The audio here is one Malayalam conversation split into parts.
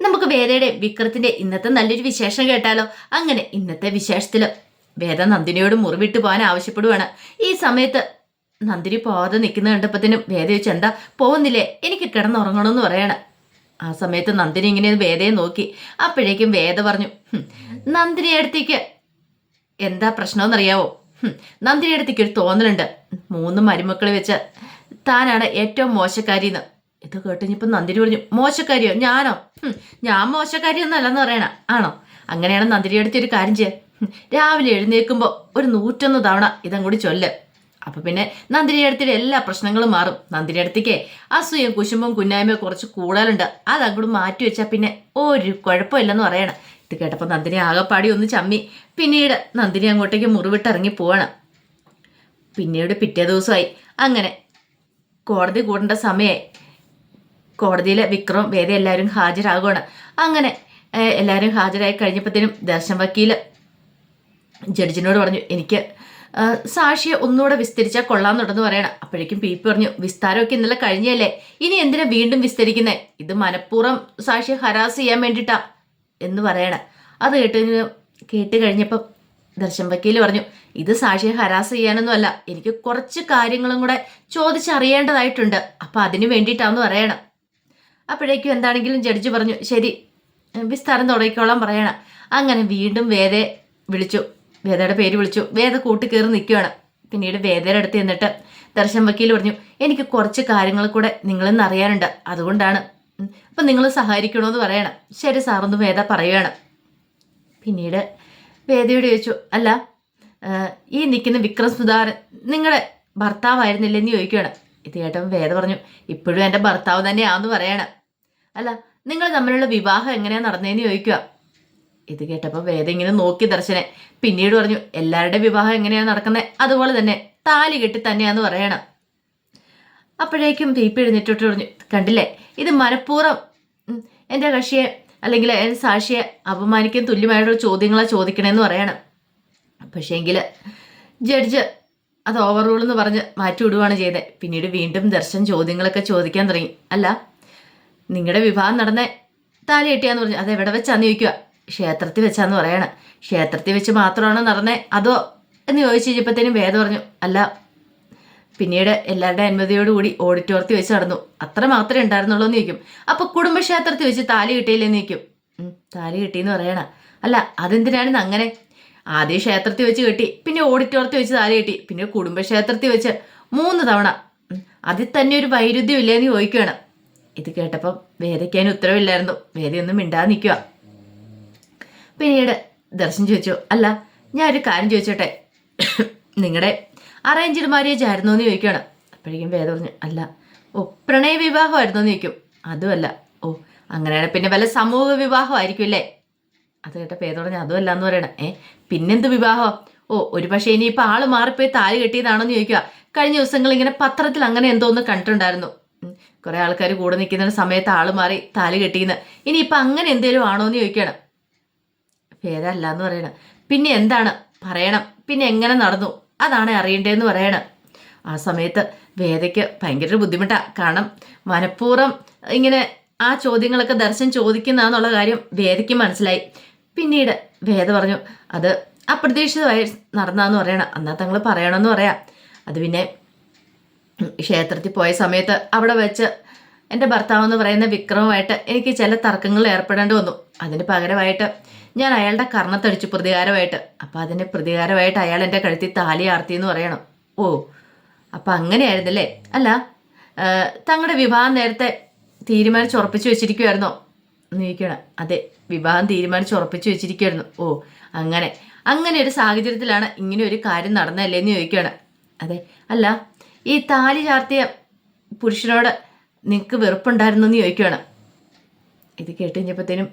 നമുക്ക് വേദയുടെ വിക്രത്തിന്റെ ഇന്നത്തെ നല്ലൊരു വിശേഷം കേട്ടാലോ? അങ്ങനെ ഇന്നത്തെ വിശേഷത്തിൽ വേദ നന്ദിനിയോട് മുറിവിട്ട് പോകാൻ ആവശ്യപ്പെടുവാണ്. ഈ സമയത്ത് നന്ദിനി പോകാതെ നിൽക്കുന്ന കണ്ടപ്പത്തിനും വേദ ചോദിച്ചു എന്താ പോകുന്നില്ലേ? എനിക്ക് കിടന്നുറങ്ങണമെന്ന് പറയാണ്. ആ സമയത്ത് നന്ദിനി ഇങ്ങനെ വേദയെ നോക്കി. അപ്പോഴേക്കും വേദ പറഞ്ഞു "ഹും, നന്ദിനി അടുത്തേക്ക് എന്താ പ്രശ്നമെന്നറിയാവോ? നന്ദിനി അടുത്തേക്ക് ഒരു തോന്നലുണ്ട്. മൂന്ന് മരുമക്കളെ വെച്ച് താനാണ് ഏറ്റവും മോശക്കാരിന്ന് ഇത് കേട്ട് ഇനിയിപ്പം നന്ദിരി പറഞ്ഞു മോശക്കാരിയോ? ഞാനോ? ഞാൻ മോശക്കാരിയൊന്നും അല്ലെന്ന് പറയണ. ആണോ? അങ്ങനെയാണ് നന്ദിരി അടുത്ത് ഒരു കാര്യം ചെയ്യാൻ രാവിലെ എഴുന്നേൽക്കുമ്പോൾ ഒരു നൂറ്റൊന്ന് തവണ ഇതും കൂടി ചൊല്ല്. അപ്പം പിന്നെ നന്ദിരി അടുത്തിടെ എല്ലാ പ്രശ്നങ്ങളും മാറും. നന്ദിരി അടുത്തേക്ക് അസൂയം കുശുമ്പും കുന്നായ്മയും കുറച്ച് കൂടുതലുണ്ട്. അത് അങ്ങോട്ട് മാറ്റി വെച്ചാൽ പിന്നെ ഒരു കുഴപ്പമില്ലെന്ന് പറയണം. ഇത് കേട്ടപ്പോൾ നന്ദിനി ആകെപ്പാടി ഒന്ന് ചമ്മി. പിന്നീട് നന്ദിനി അങ്ങോട്ടേക്ക് മുറിവിട്ട് ഇറങ്ങി പോവാണ്. പിന്നീട് പിറ്റേ ദിവസമായി. അങ്ങനെ കോടതി കൂടേണ്ട സമയമായി കോടതിയിലെ വിക്രം വേദ എല്ലാവരും ഹാജരാകുകയാണ് അങ്ങനെ എല്ലാവരും ഹാജരായി കഴിഞ്ഞപ്പോഴത്തേനും ദർശൻ വക്കീൽ ജഡ്ജിനോട് പറഞ്ഞു എനിക്ക് സാക്ഷിയെ ഒന്നുകൂടെ വിസ്തരിച്ചാൽ കൊള്ളാമെന്നുണ്ടെന്ന് പറയണം. അപ്പോഴേക്കും പി പി പറഞ്ഞു വിസ്താരമൊക്കെ ഇന്നലെ കഴിഞ്ഞല്ലേ? ഇനി എന്തിനാ വീണ്ടും വിസ്തരിക്കുന്നത് ഇത് മനഃപൂർവം സാക്ഷിയെ ഹരാസ് ചെയ്യാൻ വേണ്ടിയിട്ടാ എന്ന് പറയണം. അത് കേട്ട് കേട്ട് കഴിഞ്ഞപ്പം ദർശൻ വക്കീൽ പറഞ്ഞു ഇത് സാക്ഷിയെ ഹരാസ് ചെയ്യാനൊന്നുമല്ല എനിക്ക് കുറച്ച് കാര്യങ്ങളും കൂടെ ചോദിച്ചറിയേണ്ടതായിട്ടുണ്ട്. അപ്പം അതിന് വേണ്ടിയിട്ടാന്ന് പറയണം. അപ്പോഴേക്കും എന്താണെങ്കിലും ജഡ്ജ് പറഞ്ഞു ശരി വിസ്താരം തുടങ്ങിക്കോളാൻ പറയണം. അങ്ങനെ വീണ്ടും വേദയെ വിളിച്ചു. വേദയുടെ പേര് വിളിച്ചു. വേദ കൂട്ടി കയറി നിൽക്കുകയാണ്. പിന്നീട് വേദയുടെ അടുത്ത് ചെന്നിട്ട് ദർശൻ വക്കീൽ പറഞ്ഞു എനിക്ക് കുറച്ച് കാര്യങ്ങൾ കൂടെ നിങ്ങളെന്ന് അറിയാനുണ്ട്. അതുകൊണ്ടാണ്. അപ്പം നിങ്ങൾ സഹായിക്കണമെന്ന് പറയണം. ശരി സാറൊന്ന് വേദ പറയുകയാണ്. പിന്നീട് വേദയോട് ചോദിച്ചു അല്ല ഈ നിൽക്കുന്ന വിക്രം സുധാരൻ നിങ്ങളുടെ ഭർത്താവായിരുന്നില്ലെന്ന് ചോദിക്കുകയാണ്. ഇത് വേദ പറഞ്ഞു ഇപ്പോഴും എന്റെ ഭർത്താവ് തന്നെയാന്ന് പറയണം. അല്ല നിങ്ങൾ തമ്മിലുള്ള വിവാഹം എങ്ങനെയാണ് നടന്നതെന്ന് ചോദിക്കുക. ഇത് കേട്ടപ്പോൾ വേദ ഇങ്ങനെ നോക്കി ദർശനെ. പിന്നീട് പറഞ്ഞു എല്ലാവരുടെ വിവാഹം എങ്ങനെയാണ് നടക്കുന്നത് അതുപോലെ തന്നെ താലി കെട്ടി തന്നെയാന്ന് പറയണം. അപ്പോഴേക്കും തീപ്പി എഴുന്നേറ്റോട്ട് പറഞ്ഞു കണ്ടില്ലേ ഇത് മനഃപൂർവം എന്റെ കക്ഷിയെ അല്ലെങ്കിൽ എന്റെ സാക്ഷിയെ അപമാനിക്കാൻ തുല്യമായിട്ടുള്ള ചോദ്യങ്ങളാണ് ചോദിക്കണമെന്ന് പറയണം. പക്ഷേങ്കിൽ ജഡ്ജ് അത് ഓവർ റൂൾ എന്ന് പറഞ്ഞ് മാറ്റി വിടുകയാണ് ചെയ്തത് പിന്നീട് വീണ്ടും ദർശൻ ചോദ്യങ്ങളൊക്കെ ചോദിക്കാൻ തുടങ്ങി. അല്ല നിങ്ങളുടെ വിവാഹം നടന്ന താലി കെട്ടിയാന്ന് പറഞ്ഞു. അത് എവിടെ വെച്ചാന്ന് ചോദിക്കുക ക്ഷേത്രത്തിൽ വെച്ചാന്ന് പറയണം. ക്ഷേത്രത്തിൽ വെച്ച് മാത്രമാണോ നടന്നേ? അതോ? എന്ന് ചോദിച്ചു കഴിഞ്ഞപ്പോഴത്തേനും വേദം പറഞ്ഞു. അല്ല പിന്നീട് എല്ലാവരുടെ അനുമതിയോടുകൂടി ഓഡിറ്റോറിയത്തിൽ വെച്ച് നടന്നു. അത്ര മാത്രമേ ഉണ്ടായിരുന്നുള്ളൂ എന്ന് ചോദിക്കും. അപ്പൊ കുടുംബക്ഷേത്രത്തിൽ വെച്ച് താലി കിട്ടിയില്ലെന്ന് ചോദിക്കും. താലി കിട്ടിയെന്ന് പറയണ. അല്ല അതെന്തിനാണെന്ന് അങ്ങനെ ആദ്യം ക്ഷേത്രത്തിൽ വെച്ച് കെട്ടി പിന്നെ ഓഡിറ്റോറിയത്തിൽ വെച്ച് താലി കെട്ടി പിന്നെ കുടുംബക്ഷേത്രത്തിൽ വെച്ച് മൂന്ന് തവണ. അതിൽ തന്നെ ഒരു വൈരുദ്ധ്യം ഇല്ലേന്ന് ചോദിക്കുകയാണ്. ഇത് കേട്ടപ്പം വേദയ്ക്കാൻ ഉത്തരവില്ലായിരുന്നു. വേദയൊന്നും മിണ്ടാതെ നിൽക്കുക പിന്നീട് ദർശൻ ചോദിച്ചു അല്ല ഞാൻ ഒരു കാര്യം ചോദിച്ചോട്ടെ? നിങ്ങളുടെ അറേഞ്ച്ഡ് മാരേജ് എന്ന് ചോദിക്കുകയാണ്. അപ്പോഴേക്കും വേദ പറഞ്ഞു അല്ല ഓ പ്രണയ വിവാഹമായിരുന്നു എന്ന് ചോദിക്കും. അതുമല്ല. ഓ അങ്ങനെയാണ് പിന്നെ വല്ല സമൂഹ വിവാഹമായിരിക്കും അല്ലേ? അത് കേട്ട പേര് ഞാൻ അതുമല്ല എന്ന് പറയണം. ഏ പിന്നെന്ത് വിവാഹം? ഓ ഒരു പക്ഷേ ഇനിയിപ്പോൾ ആൾ മാറിപ്പോയി താലി കെട്ടിയതാണോ എന്ന് ചോദിക്കുക കഴിഞ്ഞ ദിവസങ്ങൾ ഇങ്ങനെ പത്രത്തിൽ അങ്ങനെ എന്തോ ഒന്ന് കണ്ടിട്ടുണ്ടായിരുന്നു കുറെ ആൾക്കാർ കൂടെ നിൽക്കുന്ന സമയത്ത് ആൾ മാറി താലി കെട്ടിയെന്ന് ഇനിയിപ്പോൾ അങ്ങനെ എന്തേലും ആണോ എന്ന് ചോദിക്കണം. പേരല്ല എന്ന് പറയണം. പിന്നെ എന്താണ്? പറയണം. പിന്നെ എങ്ങനെ നടന്നു? അതാണ് അറിയണ്ടേന്ന് പറയണം. ആ സമയത്ത് വേദയ്ക്ക് ഭയങ്കര ബുദ്ധിമുട്ടാണ് കാരണം മനഃപൂർവം ഇങ്ങനെ ആ ചോദ്യങ്ങളൊക്കെ ദർശൻ ചോദിക്കുന്നതെന്നുള്ള കാര്യം വേദയ്ക്ക് മനസ്സിലായി. പിന്നീട് വേദ പറഞ്ഞു അത് അപ്രതീക്ഷിതമായി നടന്നാന്ന് പറയണം. എന്നാൽ തങ്ങൾ പറയണമെന്ന് പറയാം. അത് പിന്നെ ക്ഷേത്രത്തിൽ പോയ സമയത്ത് അവിടെ വെച്ച് എന്റെ ഭർത്താവ് എന്ന് പറയുന്ന വിക്രമമായിട്ട് എനിക്ക് ചില തർക്കങ്ങൾ ഏർപ്പെടേണ്ടി വന്നു. അതിന് പകരമായിട്ട് ഞാൻ അയാളുടെ കർണത്തടിച്ചു പ്രതികാരമായിട്ട്. അപ്പോൾ അതിന് പ്രതികാരമായിട്ട് അയാൾ എന്റെ കഴുത്തിൽ താലി ആർത്തി എന്ന് പറയണം. ഓ അപ്പം അങ്ങനെയായിരുന്നല്ലേ? അല്ല തങ്ങളുടെ വിവാഹം നേരത്തെ തീരുമാനിച്ച് ഉറപ്പിച്ചു വെച്ചിരിക്കുമായിരുന്നോ എന്ന് ചോദിക്കണം അതെ വിവാഹം തീരുമാനിച്ച് ഉറപ്പിച്ചു വെച്ചിരിക്കുകയായിരുന്നു. ഓ അങ്ങനെ. അങ്ങനെ ഒരു സാഹചര്യത്തിലാണ് ഇങ്ങനെ ഒരു കാര്യം നടന്നല്ലേ എന്ന് ചോദിക്കുകയാണ്. അതെ അല്ല ഈ താലി ചാർത്തിയ പുരുഷനോട് നിങ്ങൾക്ക് വെറുപ്പുണ്ടായിരുന്നു എന്ന് ചോദിക്കുകയാണ്. ഇത് കേട്ട് കഴിഞ്ഞപ്പോഴത്തേനും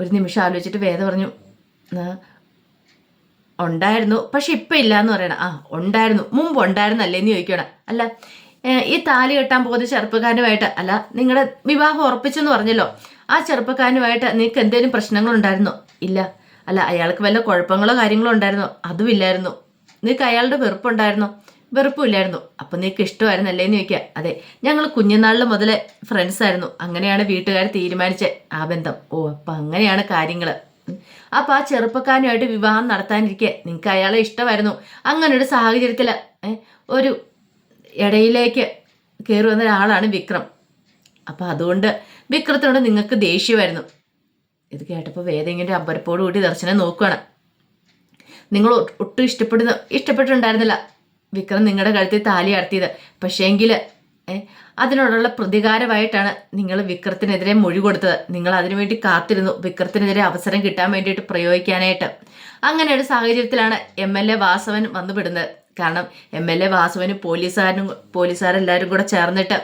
ഒരു നിമിഷം ആലോചിച്ചിട്ട് വേദ പറഞ്ഞു ഉണ്ടായിരുന്നു പക്ഷെ ഇപ്പം ഇല്ല എന്ന് പറയണം. ആ ഉണ്ടായിരുന്നു മുമ്പ് ഉണ്ടായിരുന്നല്ലേ എന്ന് ചോദിക്കണം അല്ല ഈ താലി കെട്ടാൻ പോകുന്ന ചെറുപ്പക്കാരനുമായിട്ട് അല്ല നിങ്ങളുടെ വിവാഹം ഉറപ്പിച്ചെന്ന് പറഞ്ഞല്ലോ. ആ ചെറുപ്പക്കാരനുമായിട്ട് നിനക്ക് എന്തെങ്കിലും പ്രശ്നങ്ങളുണ്ടായിരുന്നോ? ഇല്ല. അല്ല അയാൾക്ക് വല്ല കുഴപ്പങ്ങളോ കാര്യങ്ങളോ ഉണ്ടായിരുന്നോ? അതുമില്ലായിരുന്നു. നിനക്ക് അയാളുടെ വെറുപ്പുണ്ടായിരുന്നോ? വെറുപ്പില്ലായിരുന്നു അപ്പം നിനക്ക് ഇഷ്ടമായിരുന്നല്ലേ എന്ന് ചോദിക്കുക. അതെ ഞങ്ങൾ കുഞ്ഞുനാളിൽ മുതലേ ഫ്രണ്ട്സ് ആയിരുന്നു. അങ്ങനെയാണ് വീട്ടുകാർ തീരുമാനിച്ച ആ ബന്ധം. ഓ അപ്പം അങ്ങനെയാണ് കാര്യങ്ങൾ അപ്പം ആ ചെറുപ്പക്കാരനുമായിട്ട് വിവാഹം നടത്താനിരിക്കെ നിങ്ങൾക്ക് അയാളെ ഇഷ്ടമായിരുന്നു. അങ്ങനെ ഒരു സാഹചര്യത്തിൽ ഒരു ഇടയിലേക്ക് കയറി വന്ന ഒരാളാണ് വിക്രം. അപ്പം അതുകൊണ്ട് വിക്രത്തിനോട് നിങ്ങൾക്ക് ദേഷ്യമായിരുന്നു. ഇത് കേട്ടപ്പോൾ വേദെങ്കിലും അമ്പരപ്പോട് കൂടി ദർശനം നോക്കുകയാണ് നിങ്ങൾ ഒട്ടും ഇഷ്ടപ്പെടുന്ന ഇഷ്ടപ്പെട്ടിട്ടുണ്ടായിരുന്നില്ല. വിക്രം നിങ്ങളുടെ കഴുത്തിൽ താലി അടത്തിയത് പക്ഷേങ്കിൽ അതിനോടുള്ള പ്രതികാരമായിട്ടാണ് നിങ്ങൾ വിക്രത്തിനെതിരെ മൊഴി കൊടുത്തത്. നിങ്ങൾ അതിനുവേണ്ടി കാത്തിരുന്നു. വിക്രത്തിനെതിരെ അവസരം കിട്ടാൻ വേണ്ടിയിട്ട് പ്രയോഗിക്കാനായിട്ട്. അങ്ങനെ ഒരു സാഹചര്യത്തിലാണ് എം എൽ എ വാസവൻ വന്നുപെടുന്നത്. കാരണം എം എൽ എ വാസവനും പോലീസുകാരനും പോലീസുകാരെല്ലാവരും കൂടെ ചേർന്നിട്ട്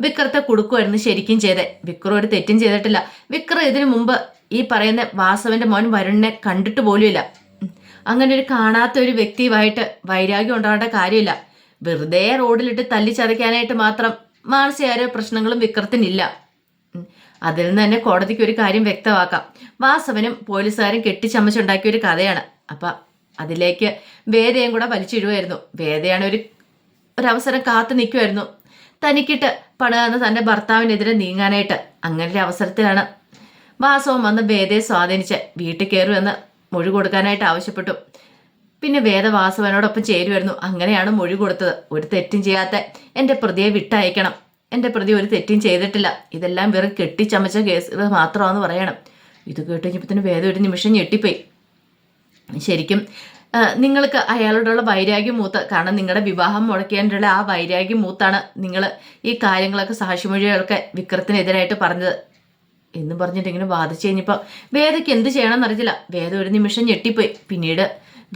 വിക്രത്തെ കൊടുക്കുമായിരുന്നു ശരിക്കും ചെയ്തേ. വിക്രം ഒരു തെറ്റും ചെയ്തിട്ടില്ല. വിക്രം ഇതിനു മുമ്പ് ഈ പറയുന്ന വാസവന്റെ മോൻ വരുണിനെ കണ്ടിട്ട് പോലുമില്ല. അങ്ങനെ ഒരു കാണാത്ത ഒരു വ്യക്തിയുമായിട്ട് വൈരാഗ്യം ഉണ്ടാവേണ്ട കാര്യമില്ല. വെറുതെ റോഡിലിട്ട് തല്ലിച്ചതയ്ക്കാനായിട്ട് മാത്രം മാനസികാരോ പ്രശ്നങ്ങളും വിക്രത്തിനില്ല. അതിൽ നിന്ന് തന്നെ കോടതിക്ക് ഒരു കാര്യം വ്യക്തമാക്കാം. വാസവനും പോലീസുകാരും കെട്ടിച്ചമച്ചുണ്ടാക്കിയ ഒരു കഥയാണ്. അപ്പൊ അതിലേക്ക് വേദയും കൂടെ വലിച്ചിടുമായിരുന്നു വേദയാണ് ഒരു ഒരവസരം കാത്തു നിൽക്കുമായിരുന്നു തനിക്കിട്ട് പണുകാന്ന് തന്റെ ഭർത്താവിനെതിരെ നീങ്ങാനായിട്ട് അങ്ങനെ ഒരു അവസരത്തിലാണ്. വാസവും വന്ന് വേദയെ സ്വാധീനിച്ച് വീട്ടിൽ കയറുമെന്ന് മൊഴി കൊടുക്കാനായിട്ട് ആവശ്യപ്പെട്ടു. പിന്നെ വേദ വാസവനോടൊപ്പം ചേരുമായിരുന്നു അങ്ങനെയാണ് മൊഴി കൊടുത്തത്. ഒരു തെറ്റും ചെയ്യാത്ത എന്റെ പ്രതിയെ വിട്ടയക്കണം. എന്റെ പ്രതി ഒരു തെറ്റും ചെയ്തിട്ടില്ല. ഇതെല്ലാം വെറും കെട്ടിച്ചമച്ച കേസ് മാത്രമാണെന്ന് പറയണം. ഇത് കേട്ട് കഴിഞ്ഞപ്പോൾ വേദ ഒരു നിമിഷം ഞെട്ടിപ്പോയി. ശരിക്കും നിങ്ങൾക്ക് അയാളോടുള്ള വൈരാഗ്യം മൂത്ത് കാരണം നിങ്ങളുടെ വിവാഹം മുടക്കേണ്ടുള്ള ആ വൈരാഗ്യം മൂത്താണ് നിങ്ങൾ ഈ കാര്യങ്ങളൊക്കെ സാക്ഷിമൊഴികളൊക്കെ വിക്രത്തിനെതിരായിട്ട് പറഞ്ഞത്. എന്ന് പറഞ്ഞിട്ട് ഇങ്ങനെ വാദിച്ചു കഴിഞ്ഞപ്പോൾ വേദയ്ക്ക് എന്ത് ചെയ്യണമെന്ന് അറിയില്ല വേദ ഒരു നിമിഷം ഞെട്ടിപ്പോയി. പിന്നീട്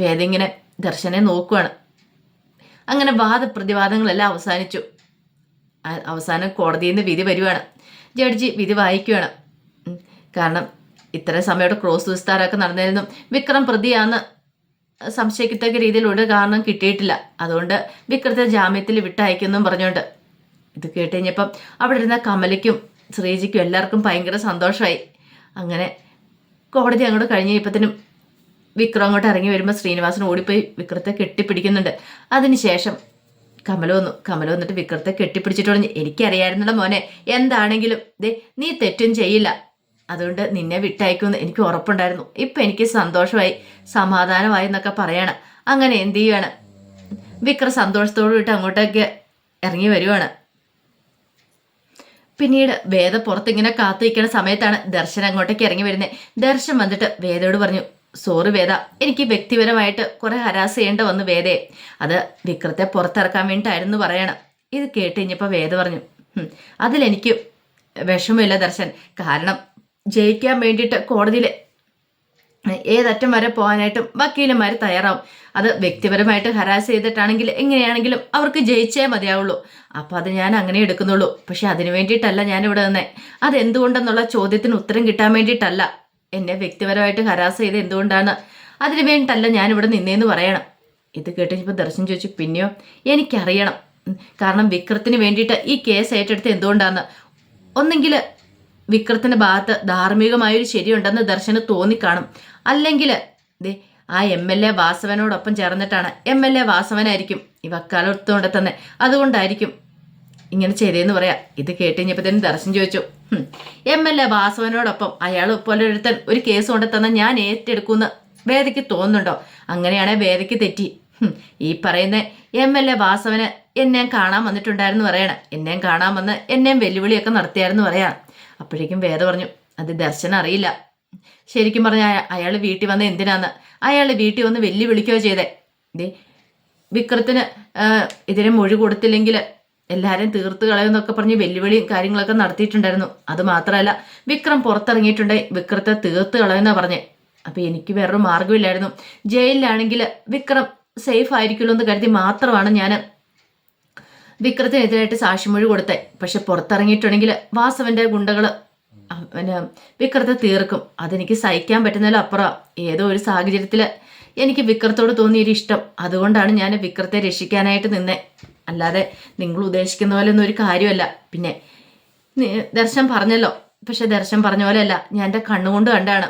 വേദ ഇങ്ങനെ ദർശനെ നോക്കുകയാണ് അങ്ങനെ വാദപ്രതിവാദങ്ങളെല്ലാം അവസാനിച്ചു. അവസാനം കോടതിയിൽ നിന്ന് വിധി വരുവാണ്. ജഡ്ജി വിധി വായിക്കുകയാണ് കാരണം ഇത്ര സമയത്ത് ക്രോസ് വിസ്താരമൊക്കെ നടന്നിരുന്നു വിക്രം പ്രതിയാന്ന് സംശയിക്കത്തക്ക രീതിയിലുണ്ട് കാരണം കിട്ടിയിട്ടില്ല. അതുകൊണ്ട് വിക്രത്തെ ജാമ്യത്തിൽ വിട്ടയക്കുമെന്നും പറഞ്ഞുകൊണ്ട്. ഇത് കേട്ട് കഴിഞ്ഞപ്പം അവിടെ ഇരുന്ന കമലയ്ക്കും ശ്രീജിക്കും എല്ലാവർക്കും ഭയങ്കര സന്തോഷമായി. അങ്ങനെ കോടതി അങ്ങോട്ട് കഴിഞ്ഞ് കഴിഞ്ഞപ്പത്തിനും വിക്രം അങ്ങോട്ട് ഇറങ്ങി വരുമ്പോൾ ശ്രീനിവാസൻ ഓടിപ്പോയി വിക്രത്തെ കെട്ടിപ്പിടിക്കുന്നുണ്ട്. അതിനുശേഷം കമല വന്നു. കമല വന്നിട്ട് വിക്രത്തെ കെട്ടിപ്പിടിച്ചിട്ട് പറഞ്ഞു എനിക്കറിയായിരുന്നല്ലോ മോനെ എന്താണെങ്കിലും ദേ നീ തെറ്റും ചെയ്യില്ല. അതുകൊണ്ട് നിന്നെ വിട്ടയക്കുമെന്ന് എനിക്ക് ഉറപ്പുണ്ടായിരുന്നു. ഇപ്പം എനിക്ക് സന്തോഷമായി സമാധാനമായി എന്നൊക്കെ പറയണം. അങ്ങനെ എന്ത് ചെയ്യാണ് വിക്രം സന്തോഷത്തോടു വിട്ട് അങ്ങോട്ടേക്ക് ഇറങ്ങി വരുവാണ്. പിന്നീട് വേദ പുറത്തിങ്ങനെ കാത്തിരിക്കുന്ന സമയത്താണ് ദർശൻ അങ്ങോട്ടേക്ക് ഇറങ്ങി വരുന്നത് ദർശൻ വന്നിട്ട് വേദയോട് പറഞ്ഞു സോറി വേദ എനിക്ക് വ്യക്തിപരമായിട്ട് കുറെ ഹരാസ് ചെയ്യേണ്ട വന്നു വേദയെ. അത് വിക്രത്തെ പുറത്തിറക്കാൻ വേണ്ടിയിട്ടായിരുന്നു പറയണം. ഇത് കേട്ട് കഴിഞ്ഞപ്പോൾ വേദ പറഞ്ഞു "ഹും, അതിലെനിക്ക് വിഷമമില്ല ദർശൻ. കാരണം ജയിക്കാൻ വേണ്ടിയിട്ട് കോടതിയിൽ ഏതറ്റം വരെ പോകാനായിട്ടും വക്കീലന്മാർ തയ്യാറാവും. അത് വ്യക്തിപരമായിട്ട് ഹരാസ് ചെയ്തിട്ടാണെങ്കിൽ എങ്ങനെയാണെങ്കിലും അവർക്ക് ജയിച്ചേ മതിയാവുള്ളൂ. അപ്പം അത് ഞാൻ അങ്ങനെ എടുക്കുന്നുള്ളൂ. പക്ഷെ അതിനു വേണ്ടിയിട്ടല്ല ഞാൻ ഇവിടെ നിന്നേ. അതെന്തുകൊണ്ടെന്നുള്ള ചോദ്യത്തിന് ഉത്തരം കിട്ടാൻ വേണ്ടിയിട്ടല്ല എന്നെ വ്യക്തിപരമായിട്ട് ഹരാസ് ചെയ്ത് എന്തുകൊണ്ടാണ് അതിനു വേണ്ടിയിട്ടല്ല ഞാനിവിടെ നിന്നേന്ന് പറയണം. ഇത് കേട്ടപ്പോൾ ദർശൻ ചോദിച്ചു പിന്നെയോ? എനിക്കറിയണം. കാരണം വിക്രത്തിന് വേണ്ടിയിട്ട് ഈ കേസ് ഏറ്റെടുത്ത് എന്തുകൊണ്ടാണ് ഒന്നെങ്കിൽ വിക്രത്തിന്റെ ഭാഗത്ത് ധാർമ്മികമായൊരു ശരിയുണ്ടെന്ന് ദർശന് തോന്നിക്കാണും. അല്ലെങ്കിൽ ദേ ആ എം എൽ എ വാസവനോടൊപ്പം ചേർന്നിട്ടാണ് എം എൽ എ വാസവനായിരിക്കും ഈ വക്കാലത്തുകൊണ്ട് തന്നെ അതുകൊണ്ടായിരിക്കും ഇങ്ങനെ ചെയ്തേന്ന് പറയാം. ഇത് കേട്ട് തന്നെ ദർശനം ചോദിച്ചു എം എൽ എ വാസവനോടൊപ്പം അയാൾ പോലെ ഒരുത്തൻ ഒരു കേസ് കൊണ്ട് തന്ന ഞാൻ ഏറ്റെടുക്കുമെന്ന് വേദയ്ക്ക് തോന്നുന്നുണ്ടോ? അങ്ങനെയാണെങ്കിൽ വേദയ്ക്ക് തെറ്റി. ഈ പറയുന്ന എം എൽ എ വാസവന് എന്നെയും കാണാൻ വന്നിട്ടുണ്ടായിരുന്നു പറയണം. എന്നെയും കാണാൻ വന്ന് എന്നെയും വെല്ലുവിളിയൊക്കെ നടത്തിയായിരുന്നു പറയാം അപ്പോഴേക്കും വേദ പറഞ്ഞു അത് ദർശനം അറിയില്ല. ശരിക്കും പറഞ്ഞ അയാൾ വീട്ടിൽ വന്ന എന്തിനാന്ന്? അയാൾ വീട്ടിൽ വന്ന് വെല്ലുവിളിക്കുകയോ ചെയ്തേ. ദേ വിക്രത്തിന് ഇതിനെ മൊഴി കൊടുത്തില്ലെങ്കിൽ എല്ലാവരും തീർത്ത് കളയുമെന്നൊക്കെ പറഞ്ഞ് വെല്ലുവിളിയും കാര്യങ്ങളൊക്കെ നടത്തിയിട്ടുണ്ടായിരുന്നു. അത് മാത്രമല്ല വിക്രം പുറത്തിറങ്ങിയിട്ടുണ്ട്. വിക്രത്തെ തീർത്ത് കളയുന്ന പറഞ്ഞേ. അപ്പൊ എനിക്ക് വേറൊരു മാർഗമില്ലായിരുന്നു ജയിലിലാണെങ്കിൽ വിക്രം സേഫ് ആയിരിക്കുമല്ലോ എന്ന് കരുതി മാത്രമാണ് ഞാൻ വിക്രത്തിനെതിരായിട്ട് സാക്ഷിമൊഴി കൊടുത്തേ. പക്ഷെ പുറത്തിറങ്ങിയിട്ടുണ്ടെങ്കിൽ വാസവന്റെ ഗുണ്ടകൾ പിന്നെ വിക്രത്തെ തീർക്കും. അതെനിക്ക് സഹിക്കാൻ പറ്റുന്നതിലും അപ്പുറം. ഏതോ ഒരു സാഹചര്യത്തിൽ എനിക്ക് വിക്രത്തോട് തോന്നിയൊരു ഇഷ്ടം. അതുകൊണ്ടാണ് ഞാൻ വിക്രത്തെ രക്ഷിക്കാനായിട്ട് നിന്നെ. അല്ലാതെ നിങ്ങൾ ഉദ്ദേശിക്കുന്ന പോലെ ഒന്നും ഒരു കാര്യമല്ല. പിന്നെ ദർശൻ പറഞ്ഞല്ലോ. പക്ഷെ ദർശൻ പറഞ്ഞ പോലെയല്ല. ഞാൻ എന്റെ കണ്ണുകൊണ്ട് കണ്ടാണ്.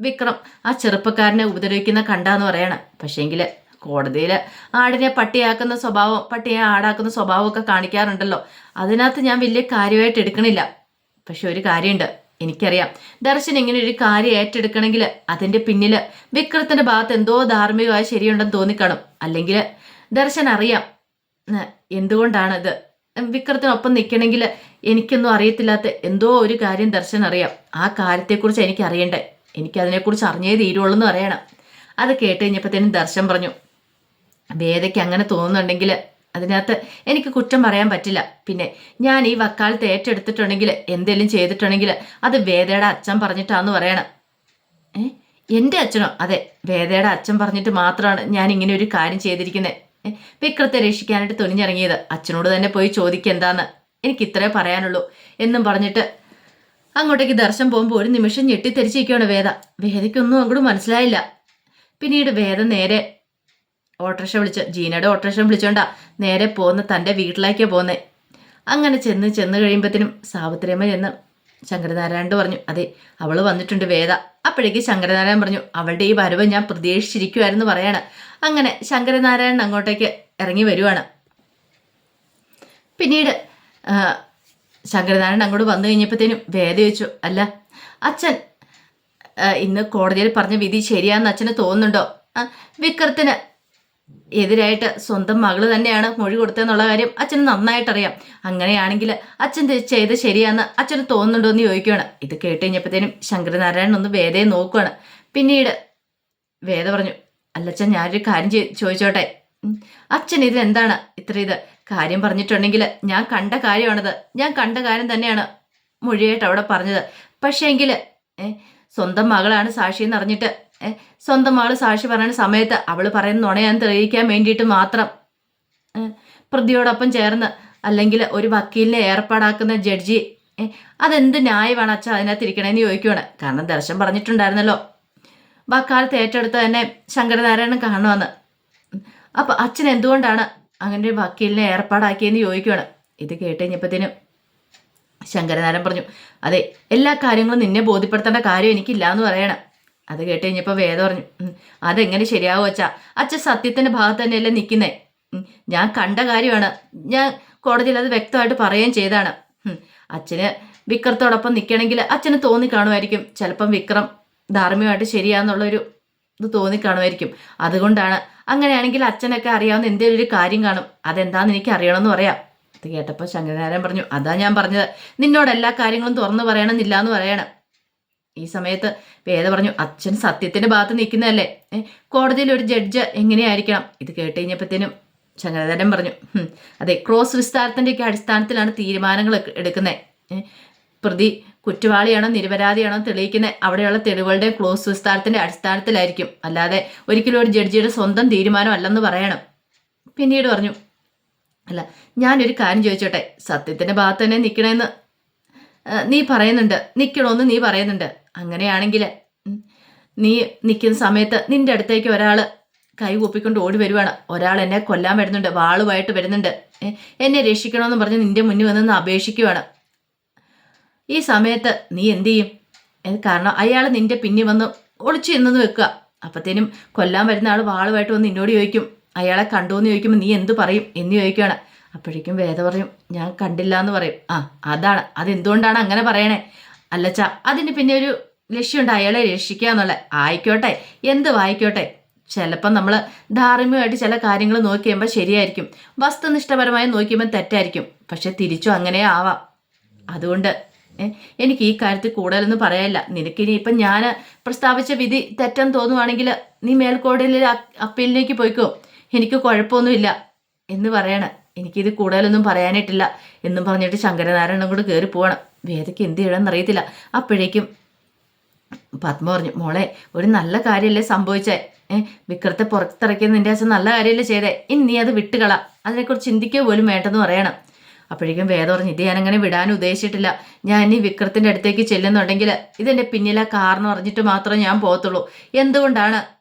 വിക്രം ആ ചെറുപ്പക്കാരനെ ഉപദ്രവിക്കുന്ന കണ്ടാന്ന് പറയണം. പക്ഷേങ്കിൽ കോടതിയിൽ ആടിനെ പട്ടിയാക്കുന്ന സ്വഭാവം പട്ടിയെ ആടാക്കുന്ന സ്വഭാവമൊക്കെ കാണിക്കാറുണ്ടല്ലോ. അതിനകത്ത് ഞാൻ വലിയ കാര്യമായിട്ട് എടുക്കണില്ല. പക്ഷെ ഒരു കാര്യമുണ്ട് എനിക്കറിയാം. ദർശൻ ഇങ്ങനെ ഒരു കാര്യം ഏറ്റെടുക്കണമെങ്കിൽ അതിന്റെ പിന്നിൽ വിക്രത്തിന്റെ ഭാഗത്ത് എന്തോ ധാർമ്മികമായ ശരിയുണ്ടെന്ന് തോന്നിക്കണം. അല്ലെങ്കിൽ ദർശൻ അറിയാം എന്തുകൊണ്ടാണ് ഇത് വിക്രത്തിനൊപ്പം നിൽക്കണമെങ്കിൽ എനിക്കൊന്നും അറിയത്തില്ലാത്ത എന്തോ ഒരു കാര്യം ദർശൻ അറിയാം. ആ കാര്യത്തെക്കുറിച്ച് എനിക്ക് അറിയണ്ടേ എനിക്കതിനെക്കുറിച്ച് അറിഞ്ഞേ തീരുള്ളൂ എന്ന് പറയണം. അത് കേട്ട് കഴിഞ്ഞപ്പോഴത്തേനും ദർശൻ പറഞ്ഞു വേദയ്ക്ക് അങ്ങനെ തോന്നുന്നുണ്ടെങ്കിൽ അതിനകത്ത് എനിക്ക് കുറ്റം പറയാൻ പറ്റില്ല. പിന്നെ ഞാൻ ഈ വക്കാലത്ത് ഏറ്റെടുത്തിട്ടുണ്ടെങ്കിൽ എന്തെങ്കിലും ചെയ്തിട്ടുണ്ടെങ്കിൽ അത് വേദയുടെ അച്ഛൻ പറഞ്ഞിട്ടാന്ന് പറയണം. ഏ? എന്റെ അച്ഛനോ? അതെ വേദയുടെ അച്ഛൻ പറഞ്ഞിട്ട് മാത്രമാണ് ഞാൻ ഇങ്ങനെ ഒരു കാര്യം ചെയ്തിരിക്കുന്നത് വിക്രത്തെ രക്ഷിക്കാനായിട്ട് തുനിഞ്ഞിറങ്ങിയത്. അച്ഛനോട് തന്നെ പോയി ചോദിക്കെന്താന്ന് എനിക്ക് ഇത്രേ പറയാനുള്ളൂ എന്നും പറഞ്ഞിട്ട് അങ്ങോട്ടേക്ക് ദർശനം പോകുമ്പോൾ ഒരു നിമിഷം ഞെട്ടിത്തെരിച്ചിരിക്കുകയാണ് വേദ. വേദയ്ക്കൊന്നും അങ്ങോട്ട് മനസ്സിലായില്ല. പിന്നീട് വേദ നേരെ ഓട്ടോറിക്ഷ വിളിച്ച ജീനയുടെ ഓട്ടോറിക്ഷ വിളിച്ചോണ്ട നേരെ പോകുന്ന തന്റെ വീട്ടിലേക്ക് പോകുന്നത് അങ്ങനെ ചെന്ന് ചെന്ന് കഴിയുമ്പോഴത്തേനും സാവിത്രിയമ്മ ചെന്ന് ശങ്കരനാരായണോട് പറഞ്ഞു അതെ അവൾ വന്നിട്ടുണ്ട് വേദ. അപ്പോഴേക്ക് ശങ്കരനാരായണൻ പറഞ്ഞു അവളുടെ ഈ വരവ് ഞാൻ പ്രതീക്ഷിച്ചിരിക്കുമായിരുന്നു പറയാണ്. അങ്ങനെ ശങ്കരനാരായണൻ അങ്ങോട്ടേക്ക് ഇറങ്ങി വരുവാണ്. പിന്നീട് ശങ്കരനാരായണൻ അങ്ങോട്ട് വന്നു കഴിഞ്ഞപ്പോഴത്തേനും വേദ ചോദിച്ചു അല്ല അച്ഛൻ ഇന്ന് കോടതിയിൽ പറഞ്ഞ വിധി ശരിയാന്ന് അച്ഛന് തോന്നുന്നുണ്ടോ? വിക്രത്തിന് എതിരായിട്ട് സ്വന്തം മകൾ തന്നെയാണ് മൊഴി കൊടുത്തതെന്നുള്ള കാര്യം അച്ഛന് നന്നായിട്ടറിയാം. അങ്ങനെയാണെങ്കിൽ അച്ഛൻ ചെയ്ത് ശരിയാന്ന് അച്ഛന് തോന്നുന്നുണ്ടോ എന്ന് ചോദിക്കുകയാണ്. ഇത് കേട്ട് കഴിഞ്ഞപ്പോഴത്തേനും ശങ്കരനാരായണൻ ഒന്ന് വേദയെ നോക്കുകയാണ് പിന്നീട് വേദ പറഞ്ഞു അല്ലച്ഛൻ ഞാനൊരു കാര്യം ചോദിച്ചോട്ടെ. അച്ഛൻ ഇത് എന്താണ് ഇത്ര ഇത്? കാര്യം പറഞ്ഞിട്ടുണ്ടെങ്കിൽ ഞാൻ കണ്ട കാര്യമാണത്. ഞാൻ കണ്ട കാര്യം തന്നെയാണ് മൊഴിയായിട്ട് അവിടെ പറഞ്ഞത്. പക്ഷേ എങ്കിൽ സ്വന്തം മകളാണ് സാക്ഷി എന്ന് അറിഞ്ഞിട്ട് സ്വന്തം ആൾ സാക്ഷി പറയുന്ന സമയത്ത് അവൾ പറയുന്ന നുണയാന്ന് തെളിയിക്കാൻ വേണ്ടിയിട്ട് മാത്രം. പ്രതിയോടൊപ്പം ചേർന്ന് അല്ലെങ്കിൽ ഒരു വക്കീലിനെ ഏർപ്പാടാക്കുന്ന ജഡ്ജി അതെന്ത് ന്യായമാണ് അച്ഛൻ അതിനകത്ത് ഇരിക്കണേന്ന് ചോദിക്കുവാണ്. കാരണം ദർശൻ പറഞ്ഞിട്ടുണ്ടായിരുന്നല്ലോ. വക്കാലത്ത് ഏറ്റെടുത്ത് തന്നെ ശങ്കരനാരായണൻ കാണുമെന്ന് അപ്പൊ അച്ഛൻ എന്തുകൊണ്ടാണ് അങ്ങനെ ഒരു വക്കീലിനെ ഏർപ്പാടാക്കിയെന്ന് ചോദിക്കുവാണ്. ഇത് കേട്ട് കഴിഞ്ഞപ്പോഴത്തേനും ശങ്കരനാരായണൻ പറഞ്ഞു അതെ എല്ലാ കാര്യങ്ങളും നിന്നെ ബോധ്യപ്പെടുത്തേണ്ട കാര്യം എനിക്കില്ല എന്ന് പറയണം. അത് കേട്ട് കഴിഞ്ഞപ്പോൾ വേദ പറഞ്ഞു "ഉം, അതെങ്ങനെ ശരിയാവും അച്ഛാ? അച്ഛൻ സത്യത്തിന്റെ ഭാഗത്ത് തന്നെയല്ലേ നിൽക്കുന്നേ ഞാൻ കണ്ട കാര്യമാണ്. ഞാൻ കോടതിയിൽ അത് വ്യക്തമായിട്ട് പറയുകയും ചെയ്താണ് അച്ഛന് വിക്രത്തോടൊപ്പം നിൽക്കണമെങ്കിൽ അച്ഛന് തോന്നിക്കാണുമായിരിക്കും. ചിലപ്പം വിക്രം ധാർമ്മികമായിട്ട് ശരിയാന്നുള്ളൊരു ഇത് തോന്നിക്കാണുമായിരിക്കും. അതുകൊണ്ടാണ് അങ്ങനെയാണെങ്കിൽ അച്ഛനൊക്കെ അറിയാവുന്ന എന്തെങ്കിലും ഒരു കാര്യം കാണും. അതെന്താണെന്ന് എനിക്ക് അറിയണമെന്ന് പറയാം. അത് കേട്ടപ്പോൾ ശങ്കരനാരായണൻ പറഞ്ഞു അതാ ഞാൻ പറഞ്ഞത്. നിന്നോട് എല്ലാ കാര്യങ്ങളും തുറന്നു പറയണമെന്നില്ല എന്ന് പറയണം. ഈ സമയത്ത് വേദ പറഞ്ഞു അച്ഛൻ സത്യത്തിന്റെ ഭാഗത്ത് നിൽക്കുന്നതല്ലേ? കോടതിയിൽ ഒരു ജഡ്ജ് എങ്ങനെയായിരിക്കണം? ഇത് കേട്ട് കഴിഞ്ഞപ്പോഴത്തേനും ശങ്കരനാരായണൻ പറഞ്ഞു അതെ ക്രോസ് വിസ്താരത്തിന്റെയൊക്കെ അടിസ്ഥാനത്തിലാണ് തീരുമാനങ്ങൾ എടുക്കുന്നത് പ്രതി കുറ്റവാളിയാണോ നിരപരാധിയാണോ തെളിയിക്കുന്നത് അവിടെയുള്ള തെളിവുകളുടെ ക്ലോസ് വിസ്താരത്തിന്റെ അടിസ്ഥാനത്തിലായിരിക്കും. അല്ലാതെ ഒരിക്കലും ഒരു ജഡ്ജിയുടെ സ്വന്തം തീരുമാനം അല്ലെന്ന് പറയണം. പിന്നീട് പറഞ്ഞു അല്ല ഞാനൊരു കാര്യം ചോദിച്ചോട്ടെ? സത്യത്തിന്റെ ഭാഗത്ത് തന്നെ നിൽക്കണമെന്ന് നീ പറയുന്നുണ്ട്. നിൽക്കണമെന്ന് നീ പറയുന്നുണ്ട്. അങ്ങനെയാണെങ്കിൽ നീ നിൽക്കുന്ന സമയത്ത് നിന്റെ അടുത്തേക്ക് ഒരാൾ കൈ കൂപ്പിക്കൊണ്ട് ഓടി വരുവാണ്. ഒരാൾ എന്നെ കൊല്ലാൻ വരുന്നുണ്ട് വാളുമായിട്ട് വരുന്നുണ്ട്. എന്നെ രക്ഷിക്കണമെന്ന് പറഞ്ഞ് നിന്റെ മുന്നിൽ വന്ന് അപേക്ഷിക്കുവാണ്. ഈ സമയത്ത് നീ എന്ത് ചെയ്യും? കാരണം അയാൾ നിന്റെ പിന്നിൽ വന്ന് ഒളിച്ചു എന്നു വെക്കുക. അപ്പത്തേനും കൊല്ലാൻ വരുന്ന ആൾ വാളുമായിട്ട് വന്ന് നിന്നോട് ചോദിക്കും അയാളെ കണ്ടു എന്ന് ചോദിക്കുമ്പോൾ നീ എന്ത് പറയും? എന്ന് ചോദിക്കുകയാണ് അപ്പോഴേക്കും വേദ പറയും ഞാൻ കണ്ടില്ല എന്ന് പറയും. ആ അതാണ്. അതെന്തുകൊണ്ടാണ് അങ്ങനെ പറയണേ? അല്ലച്ചാ അതിന് പിന്നെ ഒരു ലക്ഷ്യമുണ്ട്. അയാളെ രക്ഷിക്കുക എന്നുള്ള. ആയിക്കോട്ടെ എന്ത് വായിക്കോട്ടെ. ചിലപ്പം നമ്മൾ ധാർമ്മികമായിട്ട് ചില കാര്യങ്ങൾ നോക്കി കഴിയുമ്പോൾ ശരിയായിരിക്കും. വസ്തുനിഷ്ഠപരമായി നോക്കിയുമ്പോൾ തെറ്റായിരിക്കും. പക്ഷെ തിരിച്ചും അങ്ങനെ ആവാം. അതുകൊണ്ട് എനിക്ക് ഈ കാര്യത്തിൽ കൂടുതലൊന്നും പറയാനില്ല. നിനക്കിനി ഇപ്പം ഞാൻ പ്രസ്താവിച്ച വിധി തെറ്റെന്ന് തോന്നുവാണെങ്കിൽ നീ മേൽക്കോടതിയിൽ അപ്പീലിലേക്ക് പോയിക്കോ. എനിക്ക് കുഴപ്പമൊന്നുമില്ല എന്ന് പറയണ. എനിക്കിത് കൂടുതലൊന്നും പറയാനായിട്ടില്ല എന്നും പറഞ്ഞിട്ട് ശങ്കരനാരായണൻ കൂടെ കയറി പോവാണ്. വേദയ്ക്ക് എന്ത് ചെയ്യണം എന്നറിയത്തില്ല അപ്പോഴേക്കും പത്മ പറഞ്ഞു മോളെ ഒരു നല്ല കാര്യമല്ലേ സംഭവിച്ചേ? ഏഹ് വിക്രത്തെ പുറത്തിറക്കിയത് നിന്റെ അച്ഛൻ നല്ല കാര്യമല്ലേ ചെയ്തേ? ഇനി നീ അത് വിട്ടുകള. അതിനെക്കുറിച്ച് ചിന്തിക്കുക പോലും വേണ്ടെന്ന് പറയണം. അപ്പോഴേക്കും വേദം പറഞ്ഞു ഇത് ഞാനങ്ങനെ വിടാൻ ഉദ്ദേശിച്ചിട്ടില്ല. ഞാൻ ഇനി വിക്രത്തിന്റെ അടുത്തേക്ക് ചെല്ലുന്നുണ്ടെങ്കിൽ ഇതെന്റെ പിന്നിലെ കാരണം അറിഞ്ഞിട്ട് മാത്രമേ ഞാൻ പോകത്തുള്ളൂ. എന്തുകൊണ്ടാണ്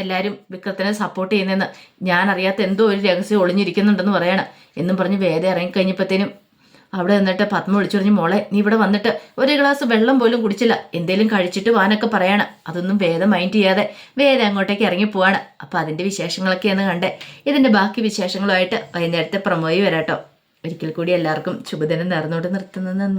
എല്ലാവരും വിക്രത്തിനെ സപ്പോർട്ട് ചെയ്യുന്നതെന്ന് ഞാൻ അറിയാത്ത എന്തോ ഒരു രഹസ്യം ഒളിഞ്ഞിരിക്കുന്നുണ്ടെന്ന് പറയണം. എന്നും പറഞ്ഞ് വേദ ഇറങ്ങിക്കഴിഞ്ഞപ്പോഴത്തേനും അവിടെ നിന്നിട്ട് പത്മ വിളിച്ചു പറഞ്ഞു മോളെ നീ ഇവിടെ വന്നിട്ട് ഒരു ഗ്ലാസ് വെള്ളം പോലും കുടിച്ചില്ല. എന്തേലും കഴിച്ചിട്ട് വാനൊക്കെ പറയണം. അതൊന്നും വേദം മൈൻഡ് ചെയ്യാതെ വേദം അങ്ങോട്ടേക്ക് ഇറങ്ങി പോവാണ്. അപ്പം അതിന്റെ വിശേഷങ്ങളൊക്കെയാണ് കണ്ടേ. ഇതിന്റെ ബാക്കി വിശേഷങ്ങളുമായിട്ട് വൈകുന്നേരത്തെ പ്രമോയി വരാട്ടോ. ഒരിക്കൽ കൂടി എല്ലാവർക്കും ശുഭദിനം നേർന്നോട്ട് നിർത്തുന്നത് നന്ദി.